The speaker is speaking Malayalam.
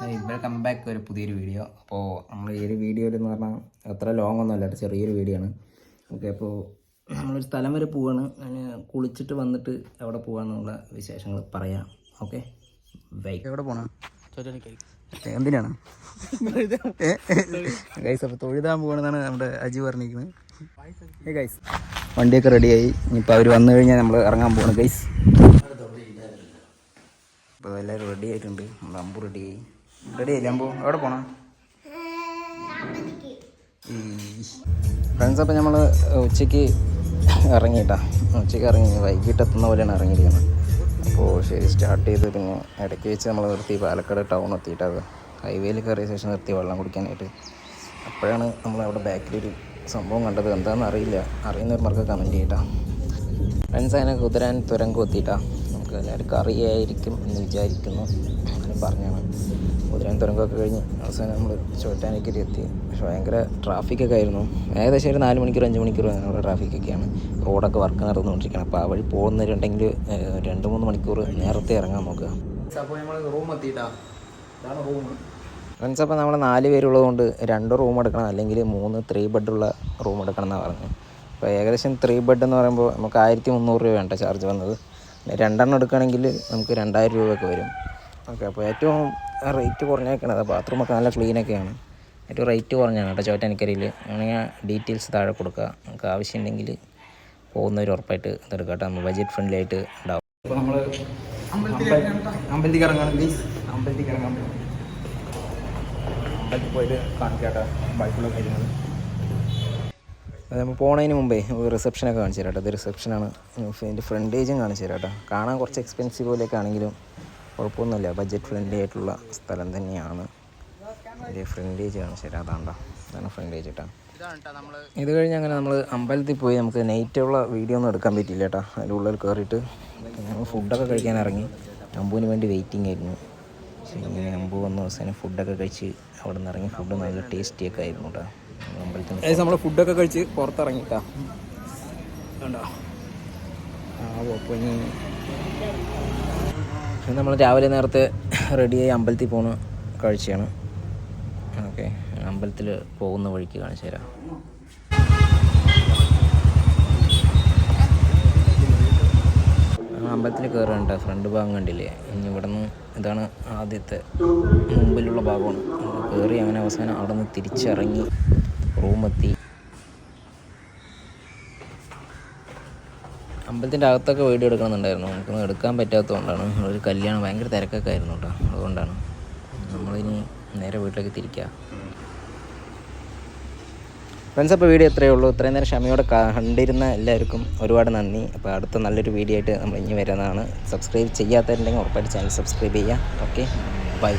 വെൽക്കം ബാക്ക് ഒരു പുതിയൊരു വീഡിയോ അപ്പോൾ നമ്മൾ ഈ ഒരു വീഡിയോയിൽ എന്ന് പറഞ്ഞാൽ അത്ര ലോങ് ഒന്നും അല്ല ചെറിയൊരു വീഡിയോ ആണ്. ഓക്കെ അപ്പോൾ നമ്മളൊരു സ്ഥലം വരെ പോവാണ്. അതിന് കുളിച്ചിട്ട് വന്നിട്ട് എവിടെ പോകാന്നുള്ള വിശേഷങ്ങൾ പറയാം. ഓക്കെ ബൈക്ക് എവിടെ പോകണം എന്തിനാണ്? ഗൈസ് അപ്പോൾ തൊഴുതാൻ പോകണമെന്നാണ് നമ്മുടെ അജി പറഞ്ഞിരിക്കുന്നത് ഏ ഗൈസ് വണ്ടിയൊക്കെ റെഡിയായി ഇനിയിപ്പോൾ അവർ വന്നു കഴിഞ്ഞാൽ നമ്മൾ ഇറങ്ങാൻ പോകണം ഗൈസ് അപ്പോൾ എല്ലാവരും റെഡി ആയിട്ടുണ്ട്. നമ്മുടെ അമ്പു റെഡി ആയി. റെഡി അമ്പു? എവിടെ പോണ? ഫ്രണ്ട്സ് അപ്പം നമ്മൾ ഉച്ചയ്ക്ക് ഇറങ്ങിയിട്ടാ. ഉച്ചയ്ക്ക് ഇറങ്ങി വൈകിട്ട് എത്തുന്ന പോലെയാണ് ഇറങ്ങിയിരിക്കുന്നത്. അപ്പോൾ ശരി സ്റ്റാർട്ട് ചെയ്ത് പിന്നെ ഇടയ്ക്ക് വെച്ച് നമ്മൾ നിർത്തി പാലക്കാട് ടൗൺ എത്തിയിട്ടത് ഹൈവേയിൽ കയറിയ ശേഷം നിർത്തി വെള്ളം കുടിക്കാനായിട്ട്. അപ്പോഴാണ് നമ്മൾ അവിടെ ബാക്കിലൊരു സംഭവം കണ്ടത്. എന്താണെന്ന് അറിയില്ല. അറിയുന്നവർക്ക് കമന്റ് ചെയ്യട്ടാ. ഫ്രണ്ട്സ് അതിനെ കുതിരാൻ തുരങ്കം എത്തിയിട്ടാ. നമുക്ക് എല്ലാവർക്കും അറിയായിരിക്കും എന്ന് വിചാരിക്കുന്നു. അങ്ങനെ പറഞ്ഞാണ്. കുതിരാൻ തുരങ്കമൊക്കെ കഴിഞ്ഞ് അവസാനം നമ്മൾ ചോട്ടാനക്കരി എത്തി. പക്ഷെ ഭയങ്കര ട്രാഫിക്കൊക്കെ ആയിരുന്നു. ഏകദേശം ഒരു നാല് മണിക്കൂർ അഞ്ച് മണിക്കൂർ അങ്ങനെയുള്ള ട്രാഫിക്കൊക്കെയാണ് റോഡൊക്കെ വർക്ക് നടന്നുകൊണ്ടിരിക്കുകയാണ്. അപ്പോൾ ആ വഴി പോകുന്നവരുണ്ടെങ്കിൽ രണ്ട് മൂന്ന് മണിക്കൂർ നേരത്തെ ഇറങ്ങാൻ നോക്കുക. അപ്പോൾ നമ്മൾ റൂം എത്തിയിട്ടാ? ഇതാണ് റൂം ഫ്രണ്ട്സ് അപ്പോൾ നമ്മൾ നാല് പേരുള്ളതുകൊണ്ട് രണ്ട് റൂം എടുക്കണം അല്ലെങ്കിൽ മൂന്ന് ത്രീ ബെഡുള്ള റൂം എടുക്കണം എന്നാണ് പറഞ്ഞത് അപ്പോൾ ഏകദേശം ത്രീ ബെഡ് എന്ന് പറയുമ്പോൾ നമുക്ക് ആയിരത്തി മുന്നൂറ് രൂപ വേണ്ട ചാർജ് വന്നത്. രണ്ടെണ്ണം എടുക്കുകയാണെങ്കിൽ നമുക്ക് രണ്ടായിരം രൂപയൊക്കെ വരും. ഓക്കെ അപ്പോൾ ഏറ്റവും റേറ്റ് കുറഞ്ഞേക്കണത്. ബാത്റൂമൊക്കെ നല്ല ക്ലീനൊക്കെയാണ് ഏറ്റവും റേറ്റ് കുറഞ്ഞാണ് കേട്ടോ ചോറ്റാനിക്കരിയിൽ അങ്ങനെ ഡീറ്റെയിൽസ് താഴെ കൊടുക്കുക നമുക്ക് ആവശ്യമുണ്ടെങ്കിൽ പോകുന്നവർ ഉറപ്പായിട്ട് ഇതെടുക്കാം കേട്ടോ. നമ്മൾ ബജറ്റ് ഫ്രണ്ട്ലി ആയിട്ട് ഉണ്ടാവും. അപ്പോൾ നമ്മൾ പ്ലീസ് അമ്പലത്തിലേക്ക് ഇറങ്ങാൻ അമ്പലത്തിൽ പോയിട്ട് കാണിക്കാട്ടെ ബാക്കിയുള്ള കാര്യങ്ങൾ നമ്മൾ പോണതിന് മുമ്പേ റിസപ്ഷനൊക്കെ കാണിച്ചു തരാം കേട്ടോ. ഇത് റിസപ്ഷനാണ് ഇതിന്റെ ഫ്രണ്ടേജും കാണിച്ചു തരാം കേട്ടോ. കാണാൻ കുറച്ച് എക്സ്പെൻസീവ് പോലെയൊക്കെ ആണെങ്കിലും കുഴപ്പമൊന്നുമില്ല. ബഡ്ജറ്റ് ഫ്രണ്ട്ലി ആയിട്ടുള്ള സ്ഥലം തന്നെയാണ്. ഇതിന്റെ ഫ്രണ്ടേജ് ആണ്. ശരി അതാണ്ട. അതാണ് ഫ്രണ്ടേജ് കേട്ടോ ഇത് കഴിഞ്ഞ് അങ്ങനെ നമ്മൾ അമ്പലത്തിൽ പോയി നമുക്ക് നൈറ്റുള്ള വീഡിയോ ഒന്നും എടുക്കാൻ പറ്റിയില്ല കേട്ടോ അതിന്റെ ഉള്ളിൽ കയറിയിട്ട് ഫുഡൊക്കെ കഴിക്കാൻ ഇറങ്ങി. അമ്പുവിന് വേണ്ടി വെയിറ്റിംഗ് ആയിരുന്നു. പക്ഷേ ഇങ്ങനെ അമ്പു വന്ന അവസാനം ഫുഡൊക്കെ കഴിച്ച് അവിടെ നിന്ന് ഇറങ്ങി ഫുഡ് നല്ല ടേസ്റ്റിയൊക്കെ ആയിരുന്നു കേട്ടോ അമ്പലത്തിൽ നമ്മൾ ഫുഡൊക്കെ കഴിച്ച് പുറത്തിറങ്ങി കണ്ടോ ആ പൊഞ്ഞി നമ്മൾ രാവിലെ നേരത്തെ റെഡിയായി അമ്പലത്തിൽ പോകുന്ന കാഴ്ചയാണ്. ഓക്കെ അമ്പലത്തിൽ പോകുന്ന വഴിക്ക് കാണിച്ചു തരാം. അമ്പലത്തിൽ കയറുന്നുണ്ട് ഫ്രണ്ട് ഭാഗം കണ്ടില്ലേ? ഇനി ഇവിടെ നിന്ന് ഇതാണ് ആദ്യത്തെ മുമ്പിലുള്ള ഭാഗമാണ്. കയറി അങ്ങനെ അവസാനം അവിടെ നിന്ന് തിരിച്ചിറങ്ങി റൂമെത്തി. അമ്പലത്തിന്റെ അകത്തൊക്കെ വീഡിയോ എടുക്കണമെന്നുണ്ടായിരുന്നു. നമുക്കൊന്നും എടുക്കാൻ പറ്റാത്തതുകൊണ്ടാണ്. ഒരു കല്യാണം ഭയങ്കര തിരക്കൊക്കെ ആയിരുന്നു കേട്ടോ. അതുകൊണ്ടാണ്. നമ്മളിനി നേരെ വീട്ടിലേക്ക് തിരിക്കുക ഫ്രണ്ട്സ് അപ്പോൾ വീഡിയോ എത്രയേ ഉള്ളൂ. ഇത്രയും നേരം ക്ഷമയോടെ കണ്ടിരുന്ന എല്ലാവർക്കും ഒരുപാട് നന്ദി. അപ്പോൾ അടുത്ത നല്ലൊരു വീഡിയോ ആയിട്ട് നമ്മൾ ഇനി വരുന്നതാണ്. സബ്സ്ക്രൈബ് ചെയ്യാത്തവരുണ്ടെങ്കിൽ ഉറപ്പായിട്ട് ചാനൽ സബ്സ്ക്രൈബ് ചെയ്യുക. ഓക്കെ? ബൈ.